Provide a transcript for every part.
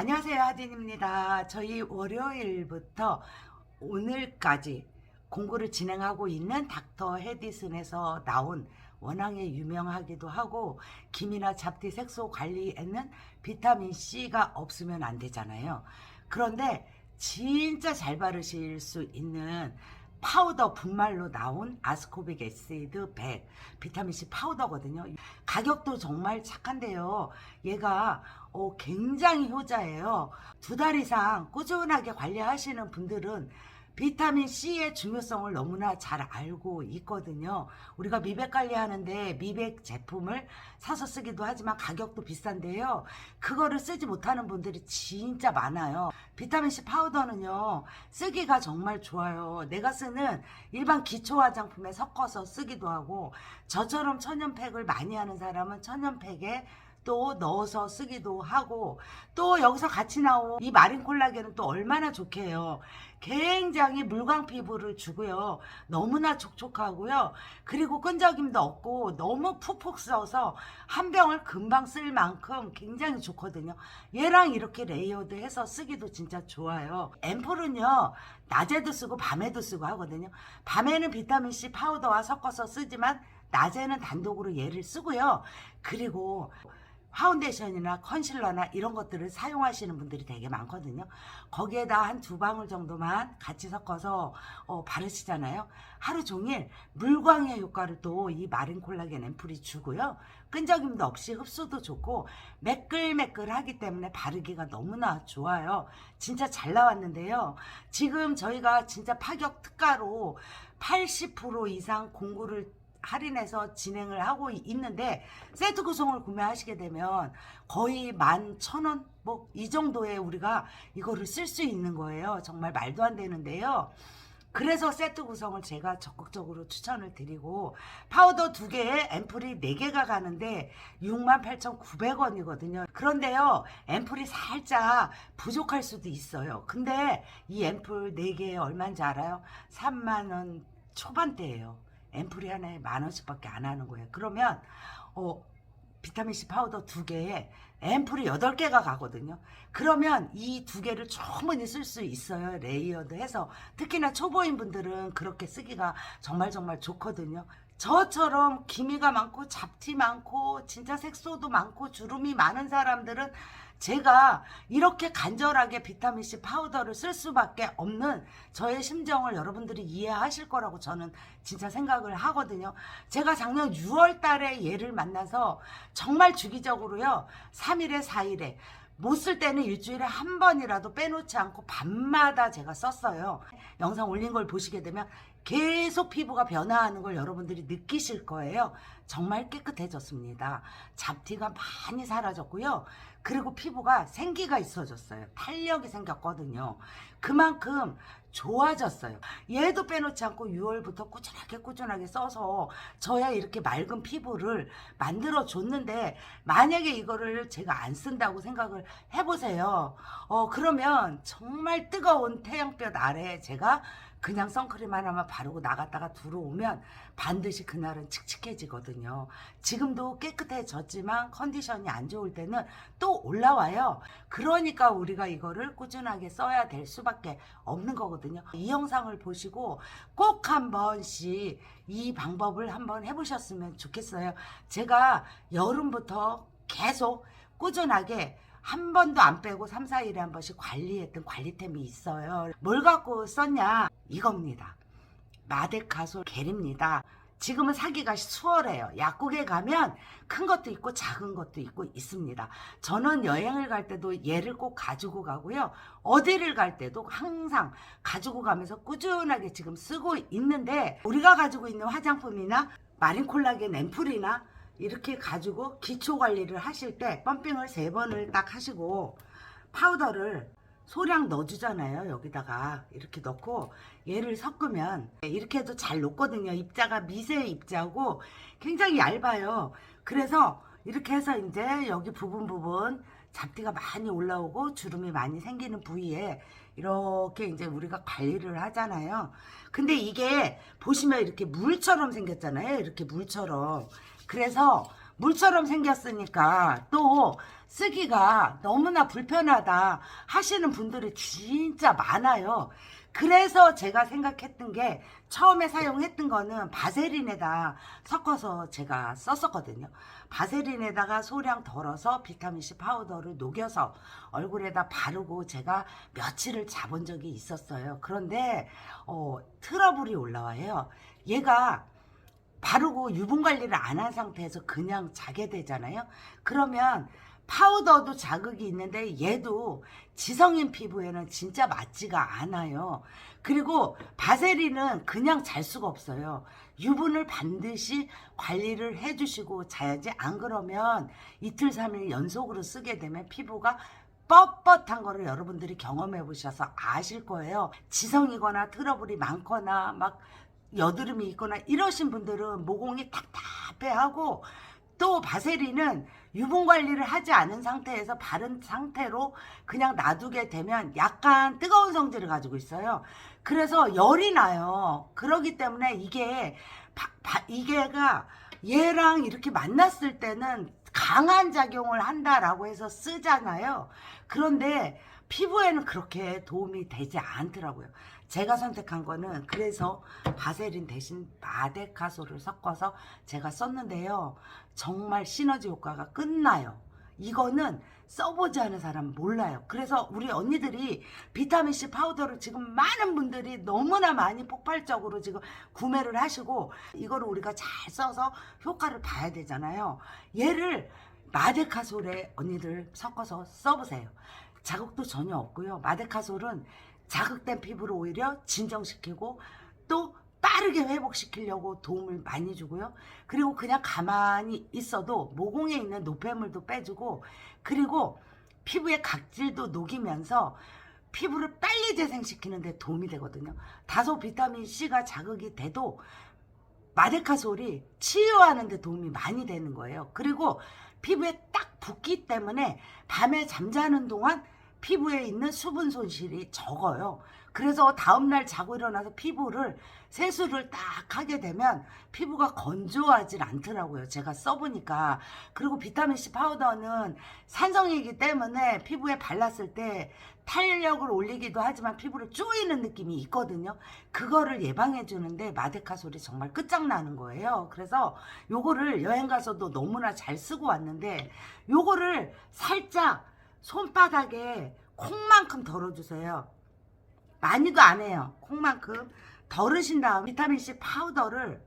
안녕하세요 하진입니다. 저희 월요일부터 오늘까지 공부를 진행하고 있는 닥터 헤디슨에서 나온 워낙에 유명하기도 하고 김이나 잡티 색소 관리에는 비타민 C가 없으면 안 되잖아요. 그런데 진짜 잘 바르실 수 있는 파우더 분말로 나온 아스코빅 애시드 100 비타민 C 파우더거든요. 가격도 정말 착한데요. 얘가 어, 굉장히 효자예요. 두 달 이상 꾸준하게 관리하시는 분들은 비타민 C의 중요성을 너무나 잘 알고 있거든요. 우리가 미백 관리하는데 미백 제품을 사서 쓰기도 하지만 가격도 비싼데요. 그거를 쓰지 못하는 분들이 진짜 많아요. 비타민 C 파우더는요, 쓰기가 정말 좋아요. 내가 쓰는 일반 기초 화장품에 섞어서 쓰기도 하고, 저처럼 천연팩을 많이 하는 사람은 천연팩에 또 넣어서 쓰기도 하고 또 여기서 같이 나온 이 마린 콜라겐은 또 얼마나 좋게요. 굉장히 물광 피부를 주고요. 너무나 촉촉하고요. 그리고 끈적임도 없고 너무 푹푹 써서 한 병을 금방 쓸 만큼 굉장히 좋거든요. 얘랑 이렇게 레이어드 해서 쓰기도 진짜 좋아요. 앰플은요. 낮에도 쓰고 밤에도 쓰고 하거든요. 밤에는 비타민C 파우더와 섞어서 쓰지만 낮에는 단독으로 얘를 쓰고요. 그리고 파운데이션이나 컨실러나 이런 것들을 사용하시는 분들이 되게 많거든요. 거기에다 한 두 방울 정도만 같이 섞어서 어, 바르시잖아요. 하루 종일 물광의 효과를 또 이 마린 콜라겐 앰플이 주고요. 끈적임도 없이 흡수도 좋고 매끌매끌하기 때문에 바르기가 너무나 좋아요. 진짜 잘 나왔는데요. 지금 저희가 진짜 파격 특가로 80% 이상 공구를 할인해서 진행을 하고 있는데 세트 구성을 구매하시게 되면 거의 만 천원 뭐 이 정도에 우리가 이거를 쓸 수 있는 거예요. 정말 말도 안 되는데요. 그래서 세트 구성을 제가 적극적으로 추천을 드리고 파우더 두 개에 앰플이 네 개가 가는데 68,900원이거든요. 그런데요. 앰플이 살짝 부족할 수도 있어요. 근데 이 앰플 네 개에 얼마인지 알아요? 3만 원 초반대예요. 앰플이 하나에 만 원씩밖에 안 하는 거예요. 그러면 어 비타민C 파우더 두 개에 앰플이 여덟 개가 가거든요. 그러면 이 두 개를 충분히 쓸 수 있어요. 레이어드 해서. 특히나 초보인 분들은 그렇게 쓰기가 정말 정말 좋거든요. 저처럼 기미가 많고 잡티 많고 진짜 색소도 많고 주름이 많은 사람들은 제가 이렇게 간절하게 비타민C 파우더를 쓸 수밖에 없는 저의 심정을 여러분들이 이해하실 거라고 저는 진짜 생각을 하거든요. 제가 작년 6월 달에 얘를 만나서 정말 주기적으로요. 3일에 4일에 못 쓸 때는 일주일에 한 번이라도 빼놓지 않고 밤마다 제가 썼어요. 영상 올린 걸 보시게 되면 계속 피부가 변화하는 걸 여러분들이 느끼실 거예요. 정말 깨끗해졌습니다. 잡티가 많이 사라졌고요. 그리고 피부가 생기가 있어졌어요. 탄력이 생겼거든요. 그만큼 좋아졌어요. 얘도 빼놓지 않고 6월부터 꾸준하게 꾸준하게 써서 저야 이렇게 맑은 피부를 만들어 줬는데 만약에 이거를 제가 안 쓴다고 생각을 해보세요. 어 그러면 정말 뜨거운 태양볕 아래 제가 그냥 선크림 하나만 바르고 나갔다가 들어오면 반드시 그날은 칙칙해지거든요. 지금도 깨끗해졌지만 컨디션이 안 좋을 때는 또 올라와요. 그러니까 우리가 이거를 꾸준하게 써야 될 수밖에 없는 거거든요. 이 영상을 보시고 꼭 한 번씩 이 방법을 한번 해보셨으면 좋겠어요. 제가 여름부터 계속 꾸준하게 한 번도 안 빼고 3, 4일에 한 번씩 관리했던 관리템이 있어요. 뭘 갖고 썼냐? 이겁니다. 마데카솔 겔입니다. 지금은 사기가 수월해요. 약국에 가면 큰 것도 있고 작은 것도 있고 있습니다. 저는 여행을 갈 때도 얘를 꼭 가지고 가고요. 어디를 갈 때도 항상 가지고 가면서 꾸준하게 지금 쓰고 있는데 우리가 가지고 있는 화장품이나 마린 콜라겐 앰플이나 이렇게 가지고 기초 관리를 하실 때 펌핑을 세 번을 딱 하시고 파우더를 소량 넣어주잖아요. 여기다가 이렇게 넣고 얘를 섞으면 이렇게 해도 잘 녹거든요. 입자가 미세 입자고 굉장히 얇아요. 그래서 이렇게 해서 이제 여기 부분 부분 잡티가 많이 올라오고 주름이 많이 생기는 부위에 이렇게 이제 우리가 관리를 하잖아요. 근데 이게 보시면 이렇게 물처럼 생겼잖아요. 이렇게 물처럼. 그래서 물처럼 생겼으니까 또 쓰기가 너무나 불편하다 하시는 분들이 진짜 많아요. 그래서 제가 생각했던 게 처음에 사용했던 거는 바세린에다 섞어서 제가 썼었거든요. 바세린에다가 소량 덜어서 비타민C 파우더를 녹여서 얼굴에다 바르고 제가 며칠을 자본 적이 있었어요. 그런데 어, 트러블이 올라와요. 얘가 바르고 유분 관리를 안 한 상태에서 그냥 자게 되잖아요. 그러면 파우더도 자극이 있는데 얘도 지성인 피부에는 진짜 맞지가 않아요. 그리고 바세린은 그냥 잘 수가 없어요. 유분을 반드시 관리를 해주시고 자야지 안 그러면 이틀 삼일 연속으로 쓰게 되면 피부가 뻣뻣한 거를 여러분들이 경험해 보셔서 아실 거예요. 지성이거나 트러블이 많거나 막 여드름이 있거나 이러신 분들은 모공이 답답해하고 또 바세린은 유분 관리를 하지 않은 상태에서 바른 상태로 그냥 놔두게 되면 약간 뜨거운 성질을 가지고 있어요. 그래서 열이 나요. 그러기 때문에 이게 바- 바- 이게가 얘랑 이렇게 만났을 때는 강한 작용을 한다라고 해서 쓰잖아요. 그런데 피부에는 그렇게 도움이 되지 않더라고요. 제가 선택한 거는 그래서 바세린 대신 마데카소를 섞어서 제가 썼는데요. 정말 시너지 효과가 끝나요. 이거는 써보지 않은 사람은 몰라요. 그래서 우리 언니들이 비타민C 파우더를 지금 많은 분들이 너무나 많이 폭발적으로 지금 구매를 하시고 이거를 우리가 잘 써서 효과를 봐야 되잖아요. 얘를 마데카솔에 언니들 섞어서 써보세요. 자극도 전혀 없고요. 마데카솔은 자극된 피부를 오히려 진정시키고 또 빠르게 회복시키려고 도움을 많이 주고요. 그리고 그냥 가만히 있어도 모공에 있는 노폐물도 빼주고 그리고 피부의 각질도 녹이면서 피부를 빨리 재생시키는 데 도움이 되거든요. 다소 비타민 C가 자극이 돼도 마데카솔이 치유하는 데 도움이 많이 되는 거예요. 그리고 피부에 딱 붙기 때문에 밤에 잠자는 동안 피부에 있는 수분 손실이 적어요. 그래서 다음날 자고 일어나서 피부를 세수를 딱 하게 되면 피부가 건조하질 않더라고요. 제가 써보니까. 그리고 비타민C 파우더는 산성이기 때문에 피부에 발랐을 때 탄력을 올리기도 하지만 피부를 쪼이는 느낌이 있거든요. 그거를 예방해 주는데 마데카솔이 정말 끝장나는 거예요. 그래서 요거를 여행 가서도 너무나 잘 쓰고 왔는데 요거를 살짝 손바닥에 콩만큼 덜어주세요. 많이도 안 해요. 콩만큼 덜으신 다음 비타민C 파우더를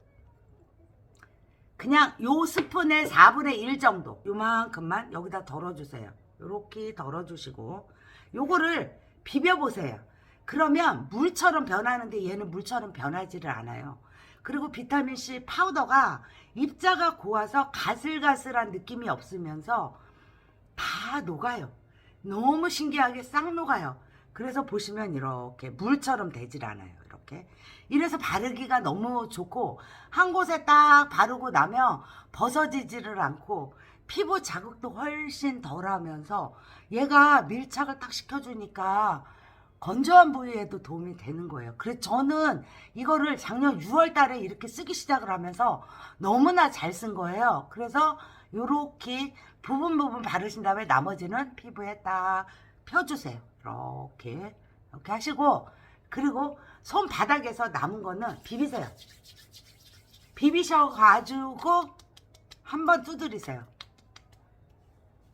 그냥 요 스푼의 4분의 1 정도 요만큼만 여기다 덜어주세요. 요렇게 덜어주시고 요거를 비벼보세요. 그러면 물처럼 변하는데 얘는 물처럼 변하지를 않아요. 그리고 비타민C 파우더가 입자가 고와서 가슬가슬한 느낌이 없으면서 다 녹아요. 너무 신기하게 싹 녹아요. 그래서 보시면 이렇게 물처럼 되질 않아요. 이렇게. 이래서 바르기가 너무 좋고 한 곳에 딱 바르고 나면 벗어지지를 않고 피부 자극도 훨씬 덜 하면서 얘가 밀착을 딱 시켜주니까 건조한 부위에도 도움이 되는 거예요. 그래서 저는 이거를 작년 6월 달에 이렇게 쓰기 시작을 하면서 너무나 잘 쓴 거예요. 그래서 요렇게 부분 부분 바르신 다음에 나머지는 피부에 딱 펴주세요. 이렇게 이렇게 하시고 그리고 손바닥에서 남은 거는 비비세요. 비비셔가지고 한번 두드리세요.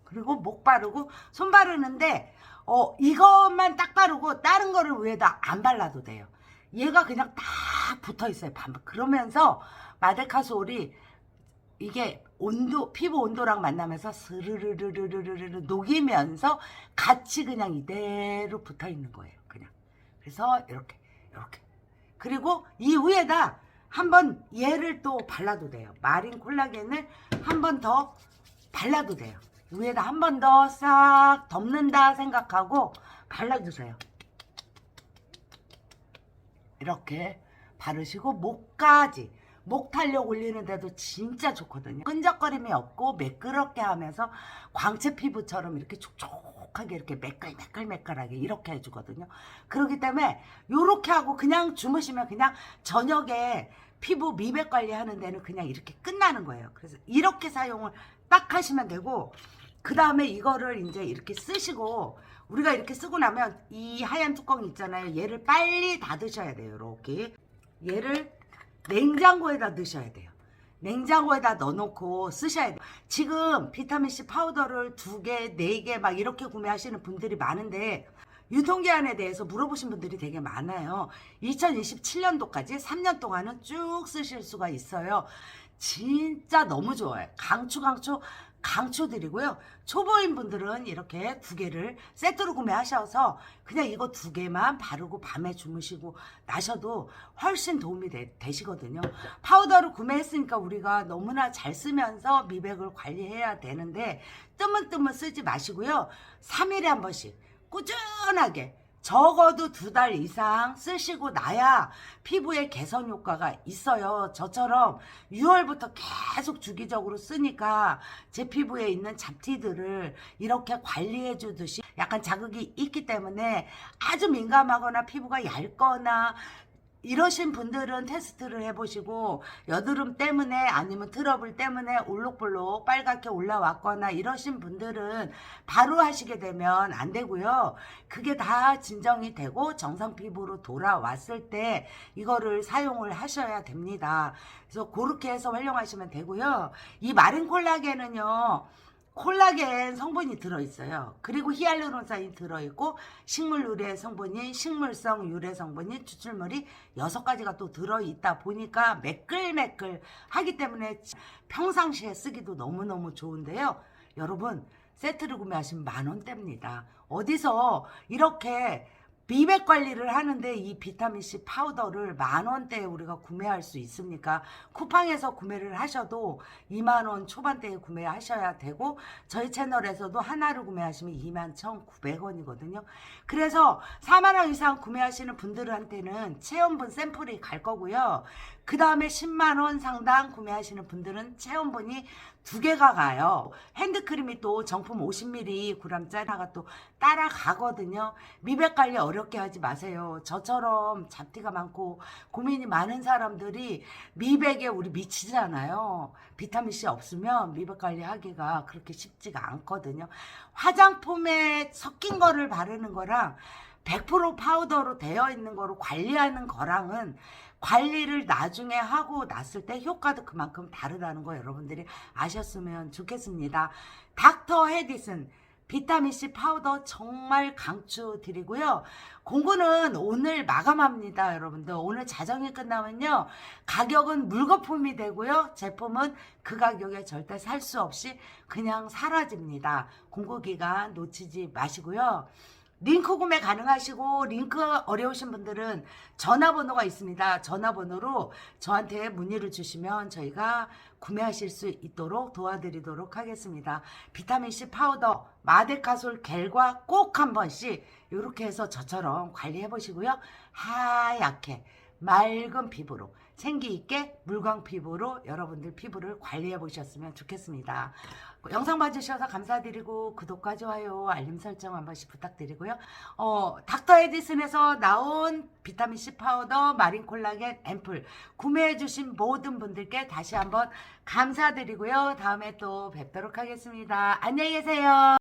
그리고 목 바르고 손 바르는데 어 이것만 딱 바르고 다른 거를 위에다 안 발라도 돼요. 얘가 그냥 딱 붙어 있어요. 반 그러면서 마데카솔이 이게 온도 피부 온도랑 만나면서 스르르르르르르 녹이면서 같이 그냥 이대로 붙어 있는 거예요. 그냥 그래서 이렇게 이렇게 그리고 이 위에다 한번 얘를 또 발라도 돼요. 마린 콜라겐을 한 번 더 발라도 돼요. 위에다 한 번 더 싹 덮는다 생각하고 발라주세요. 이렇게 바르시고 목까지 목 탄력 올리는데도 진짜 좋거든요. 끈적거림이 없고 매끄럽게 하면서 광채 피부처럼 이렇게 촉촉하게 이렇게 매끌매끌매끌하게 이렇게 해주거든요. 그렇기 때문에 이렇게 하고 그냥 주무시면 그냥 저녁에 피부 미백 관리하는 데는 그냥 이렇게 끝나는 거예요. 그래서 이렇게 사용을 딱 하시면 되고 그 다음에 이거를 이제 이렇게 쓰시고 우리가 이렇게 쓰고 나면 이 하얀 뚜껑 있잖아요. 얘를 빨리 닫으셔야 돼요. 이렇게 얘를 냉장고에다 넣으셔야 돼요. 냉장고에다 넣어놓고 쓰셔야 돼요. 지금 비타민C 파우더를 두 개, 네 개 막 이렇게 구매하시는 분들이 많은데 유통기한에 대해서 물어보신 분들이 되게 많아요. 2027년도까지 3년 동안은 쭉 쓰실 수가 있어요. 진짜 너무 좋아요. 강추, 강추, 강추드리고요. 초보인 분들은 이렇게 두 개를 세트로 구매하셔서 그냥 이거 두 개만 바르고 밤에 주무시고 나셔도 훨씬 도움이 되, 되시거든요. 파우더를 구매했으니까 우리가 너무나 잘 쓰면서 미백을 관리해야 되는데 뜨문뜨문 쓰지 마시고요. 3일에 한 번씩 꾸준하게 적어도 두 달 이상 쓰시고 나야 피부에 개선 효과가 있어요. 저처럼 6월부터 계속 주기적으로 쓰니까 제 피부에 있는 잡티들을 이렇게 관리해 주듯이 약간 자극이 있기 때문에 아주 민감하거나 피부가 얇거나 이러신 분들은 테스트를 해보시고 여드름 때문에 아니면 트러블 때문에 올록볼록 빨갛게 올라왔거나 이러신 분들은 바로 하시게 되면 안 되고요. 그게 다 진정이 되고 정상 피부로 돌아왔을 때 이거를 사용을 하셔야 됩니다. 그래서 그렇게 해서 활용하시면 되고요. 이 마린 콜라겐은요. 콜라겐 성분이 들어있어요. 그리고 히알루론산이 들어있고 식물 유래 성분이 식물성 유래 성분이 추출물이 여섯 가지가 또 들어있다 보니까 매끌매끌 하기 때문에 평상시에 쓰기도 너무너무 좋은데요. 여러분 세트를 구매하시면 만 원대입니다. 어디서 이렇게 미백 관리를 하는데 이 비타민C 파우더를 만 원대에 우리가 구매할 수 있습니까? 쿠팡에서 구매를 하셔도 2만 원 초반대에 구매하셔야 되고 저희 채널에서도 하나를 구매하시면 2만 1,900원이거든요. 그래서 4만 원 이상 구매하시는 분들한테는 체험분 샘플이 갈 거고요. 그 다음에 10만 원 상당 구매하시는 분들은 체험분이 두 개가 가요. 핸드크림이 또 정품 50ml g짜리가 또 따라가거든요. 미백 관리 어렵게 하지 마세요. 저처럼 잡티가 많고 고민이 많은 사람들이 미백에 우리 미치잖아요. 비타민C 없으면 미백 관리 하기가 그렇게 쉽지가 않거든요. 화장품에 섞인 거를 바르는 거랑 100% 파우더로 되어 있는 거로 관리하는 거랑은 관리를 나중에 하고 났을 때 효과도 그만큼 다르다는 거 여러분들이 아셨으면 좋겠습니다. 닥터 헤디슨 비타민C 파우더 정말 강추드리고요. 공구는 오늘 마감합니다, 여러분들. 오늘 자정이 끝나면요. 가격은 물거품이 되고요. 제품은 그 가격에 절대 살 수 없이 그냥 사라집니다. 공구 기간 놓치지 마시고요. 링크 구매 가능하시고 링크 어려우신 분들은 전화번호가 있습니다. 전화번호로 저한테 문의를 주시면 저희가 구매하실 수 있도록 도와드리도록 하겠습니다. 비타민C 파우더, 마데카솔 겔과 꼭 한 번씩 이렇게 해서 저처럼 관리해 보시고요. 하얗게 맑은 피부로 생기 있게 물광 피부로 여러분들 피부를 관리해 보셨으면 좋겠습니다. 영상 봐주셔서 감사드리고 구독과 좋아요 알림 설정 한 번씩 부탁드리고요. 어, 닥터 에디슨에서 나온 비타민 C 파우더 마린 콜라겐 앰플 구매해 주신 모든 분들께 다시 한번 감사드리고요. 다음에 또 뵙도록 하겠습니다. 안녕히 계세요.